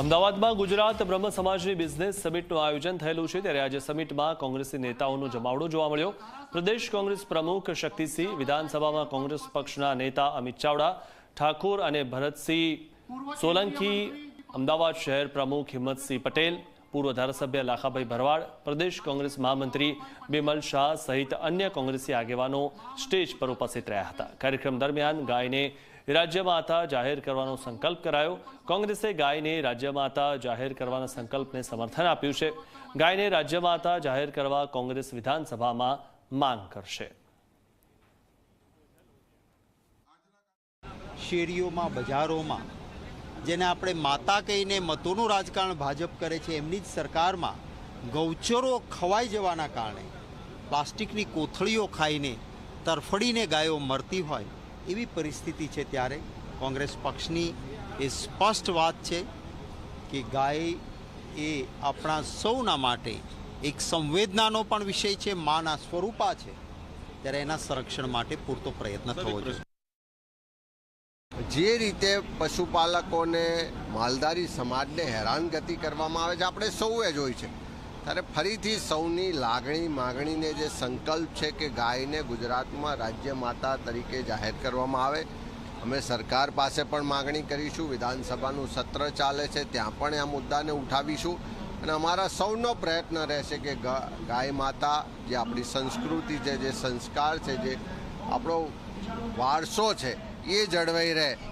અમદાવાદમાં ગુજરાત બ્રહ્મ સમાજની બિઝનેસ સમિટનું આયોજન થયેલું છે ત્યારે આજે સમિટમાં કોંગ્રેસી નેતાઓનો જમાવડો જોવા મળ્યો. પ્રદેશ કોંગ્રેસ પ્રમુખ શક્તિસિંહ, વિધાનસભામાં કોંગ્રેસ પક્ષના નેતા અમિત ચાવડા, ઠાકોર અને ભરતસિંહ સોલંકી, અમદાવાદ શહેર પ્રમુખ હિંમતસિંહ પટેલ પૂર્વ ધારાસભ્ય લાખાભાઈ ભરવાડ, પ્રદેશ કોંગ્રેસ મહામંત્રી બિમલ શાહ સહિત અન્ય કોંગ્રેસી આગેવાનો સ્ટેજ પર ઉપસ્થિત રહ્યા હતા. કાર્યક્રમ દરમિયાન ગાયને રાજ્યમાતા જાહેર કરવાનો સંકલ્પ કરાયો. કોંગ્રેસે ગાયને રાજ્યમાતા જાહેર કરવાના સંકલ્પને સમર્થન આપ્યું છે. ગાયને રાજ્યમાતા જાહેર કરવા કોંગ્રેસ વિધાનસભામાં માંગ કરશે. શેરીઓમાં, બજારોમાં જેને આપણે માતા કહીને મતોનું રાજકારણ ભાજપ કરે છે એમની જ સરકારમાં ગૌચરો ખવાઈ જવાના કારણે પ્લાસ્ટિકની કોથળીઓ ખાઈને તરફડીને ગાયો મરતી હોય એવી પરિસ્થિતિ છે ત્યારે. કોંગ્રેસ પક્ષની એ સ્પષ્ટ વાત છે કે ગાય એ આપણા સૌના માટે એક સંવેદનાનો પણ વિષય છે માના સ્વરૂપા છે. ત્યારે એના સંરક્ષણ માટે પૂરતો પ્રયત્ન થવો જોઈએ. જે રીતે પશુપાલકોને માલધારી સમાજને હેરાનગતિ કરવામાં આવે છે, આપણે સૌએ જોઈ છે. ત્યારે ફરીથી સૌની લાગણી માગણીને જે સંકલ્પ છે કે ગાયને ગુજરાતમાં રાજ્ય માતા તરીકે જાહેર કરવામાં આવે. અમે સરકાર પાસે પણ માગણી કરીશું, વિધાનસભાનું સત્ર ચાલે છે, ત્યાં પણ આ મુદ્દાને ઉઠાવીશું. અને અમારા સૌનો પ્રયત્ન રહેશે કે ગાય માતા જે આપણી સંસ્કૃતિ છે, જે સંસ્કાર છે, જે આપણો વારસો છે એ જળવાઈ રહે.